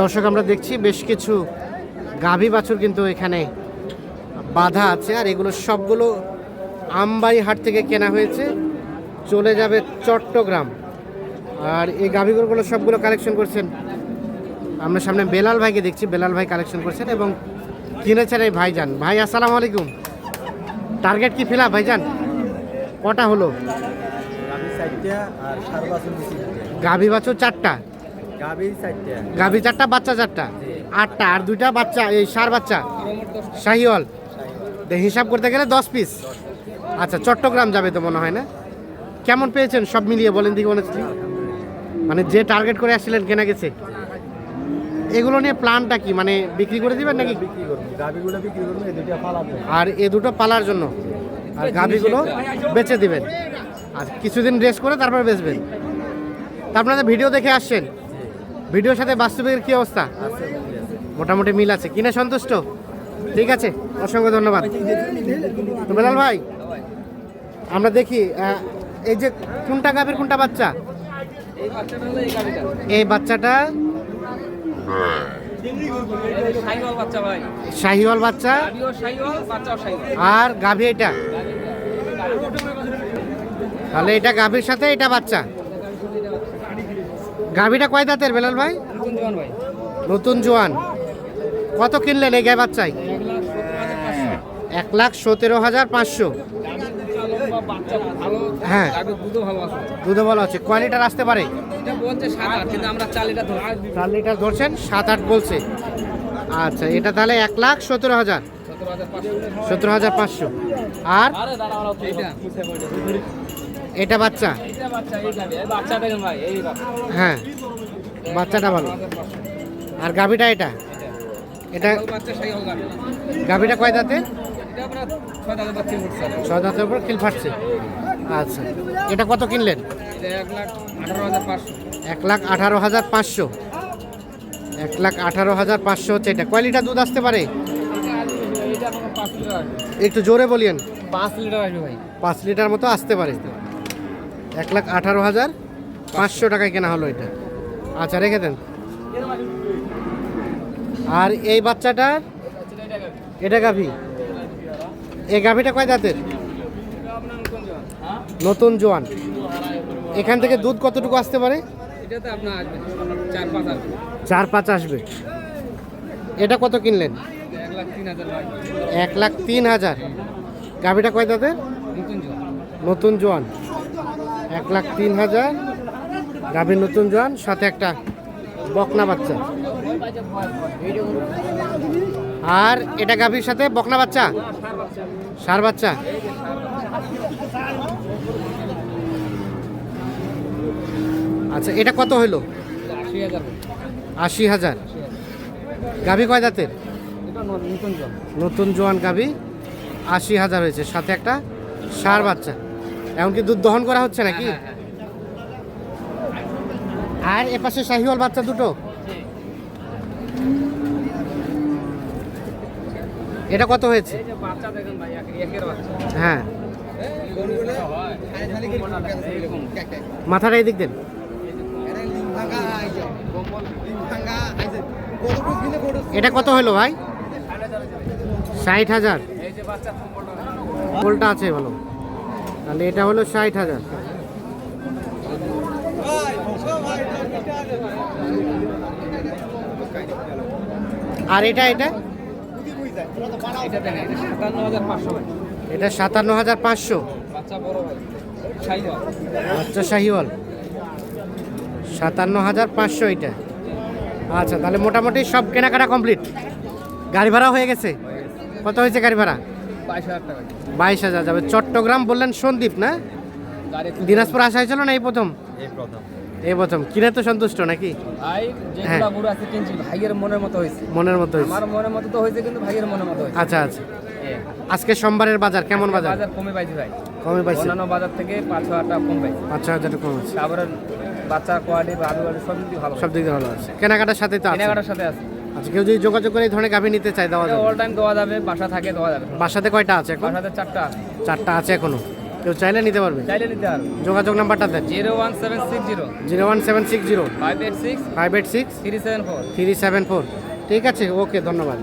দর্শক আমরা দেখছি বেশ কিছু গাভী বাছুর কিন্তু এখানে বাধা আছে আর এগুলো সবগুলো আমবাড়ি হাট থেকে কেনা হয়েছে। চলে যাবে চট্টগ্রাম। আর এই গাভীগুলো সবগুলো কালেকশন করছেন। আমরা সামনে বেলাল ভাইকে দেখছি বেলাল ভাই কালেকশন করছেন এবং কিনেছেন এই ভাইজান। ভাই আসসালামু আলাইকুম। টার্গেট কি ফিলা ভাইজান? কটা হলো? গাভী বাছুর চারটা। গাভী চারটা। বাচ্চা চারটা? আটটা আর দুইটা বাচ্চা এই সার বাচ্চা? শাহিওয়াল। তো হিসাব করতে গেলে দশ পিস। আচ্ছা চট্টগ্রাম যাবে তো মনে হয় না? কেমন পেয়েছেন? সব মিলিয়ে বলেন দিকে অনেস্টলি মানে যে টার্গেট করে আসছিলেন কেনা গেছে? এগুলো নিয়ে প্ল্যানটা কি? মানে বিক্রি করে দিবেন নাকি? বিক্রি করব। গাভীগুলো বিক্রি করব এই দুইটা ফালাবো আর এ দুটো পালার জন্য? আর গাভীগুলো বেচে দিবেন। আর কিছুদিন রেস্ট করে তারপর বেচবেন। তা আপনারা ভিডিও দেখে আসছেন। ভিডিওর সাথে বাস্তবিকের কি অবস্থা? মোটামুটি মিল আছে। কিনে সন্তুষ্ট? ঠিক আছে, অসংখ্য ধন্যবাদ। তো বেলাল ভাই, আমরা দেখি এই যে কোনটা গাভীর, কোনটা বাচ্চা? এই বাচ্চাটা শাহিওয়াল বাচ্চা। আর গাভী এটা? তাহলে এটা গাভীর সাথে এটা বাচ্চা। গাভীটা কয় দাঁতের বেলাল ভাই? নতুন জোয়ান কত কিনলেন এই গায়ে বাচ্চায়? এক লাখ সতেরো হাজার পাঁচশো। হ্যাঁ। দুধও ভালো আছে। দুধে বলা হচ্ছে কয় লিটার আসতে পারে? চার লিটার ধরছেন? সাত আট বলছে। আচ্ছা এটা তাহলে এক লাখ সতেরো হাজার। সতেরো হাজার পাঁচশো। আর? এটা বাচ্চা? হ্যাঁ বাচ্চাটা ভালো। আর গাভীটা এটা? এটা গাভীটা কয় দাঁতে? ছয় দাঁতের উপর খিল ফাটছে। আচ্ছা। এটা কত কিনলেন? এক লাখ আঠারো হাজার পাঁচশো। এক লাখ আঠারো হাজার পাঁচশো। এক লাখ আঠারো হাজার পাঁচশো হচ্ছে এটা। কয় লিটার দুধ আসতে পারে এটা আসবে, এটা আপনার পাঁচ লিটার আসবে একটু জোরে বলিয়েন। পাঁচ লিটার আসবে ভাই। পাঁচ লিটার মতো আসতে পারে। এক লাখ আঠারো হাজার পাঁচশো টাকায় কেনা হলো এটা। আচ্ছা রেখে দেন। আর এই বাচ্চাটার এটা গাভী। এই গাভীটা কয় দাঁতের নতুন জোয়ান। এখান থেকে দুধ কতটুকু আসতে পারে? চার পাঁচ আসবে। এটা কত কিনলেন? এক লাখ তিন হাজার। গাভীটা কয় দাঁতের? নতুন জোয়ান। এক লাখ তিন হাজার। গাভীর নতুন জোয়ান সাথে একটা বকনা বাচ্চা। আর এটা গাভীর সাথে বকনা বাচ্চা? সার বাচ্চা? আচ্ছা এটা কত হইল? আশি হাজার। গাভী কয় দাঁতের? নতুন জোয়ান। গাভী আশি হাজার হয়েছে সাথে একটা সার বাচ্চা। এমনকি দুধ দহন করা হচ্ছে নাকি? হ্যাঁ, হ্যাঁ। আর এপাশে শাহিওয়াল বাচ্চা দুটো? এটা কত হয়েছে? এই যে বাচ্চা দেখেন ভাই এক- একের বাচ্চা। হ্যাঁ। মাথাটা এদিক দেন। এটা কত হলো ভাই? ষাট হাজার। গোলটা আছে ভালো তাহলে এটা হলো ষাট হাজার। আর এটা এটা? এটা সাতান্ন হাজার পাঁচশো। বাচ্চা শাহিওয়াল। সাতান্ন হাজার পাঁচশো এটা। আচ্ছা তাহলে মোটামুটি সব কেনাকাটা কমপ্লিট। গাড়ি ভাড়া হয়ে গেছে। কত হয়েছে গাড়ি ভাড়া? বাইশ হাজার যাবে। চট্টগ্রাম বললেন সন্দীপ না? দিনাজপুর আসা হয়েছিল না এই প্রথম? এই প্রথম। কিনে তো সন্তুষ্ট নাকি? হ্যাঁ। ভাইয়ের মনের মতো হয়েছে। মনের মতো হয়েছে। আমার মনের মতো তো হয়েছে কিন্তু ভাইয়ের মনের মতো হয়েছে। আচ্ছা আচ্ছা। আজকে সোমবারের বাজার কেমন বাজার? বাজার কমে পাইছি ভাই। কমে পাইছে? অন্যান্য বাজার থেকে পাঁচ হাজার টাকা কম পাইছি। পাঁচ হাজার টাকা কম আছে। তারপরে বাচ্চার কোয়ালিটি ভালো ভালো সব কিছু ভালো। সব দিক ভালো আছে। কেনাকাটার সাথে তো কেনাকাটার সাথে আছে। আচ্ছা কেউ যদি যোগাযোগ করে এই ধরনের গাভী নিতে চায় দেওয়া যাবে। অল টাইম দেওয়া যাবে বাসা থাকে দেওয়া যাবে। বাসাতে কয়টা আছে এখন? বাসাতে চারটা আছে। চারটা আছে এখনও। কেউ চাইলে নিতে পারবে? চাইলে নিতে পারবে। যোগাযোগ নাম্বারটা দেন। Zero one seven six zero. Zero one seven six zero. Five eight six five eight six three seven four. Three seven four. ঠিক আছে ওকে ধন্যবাদ।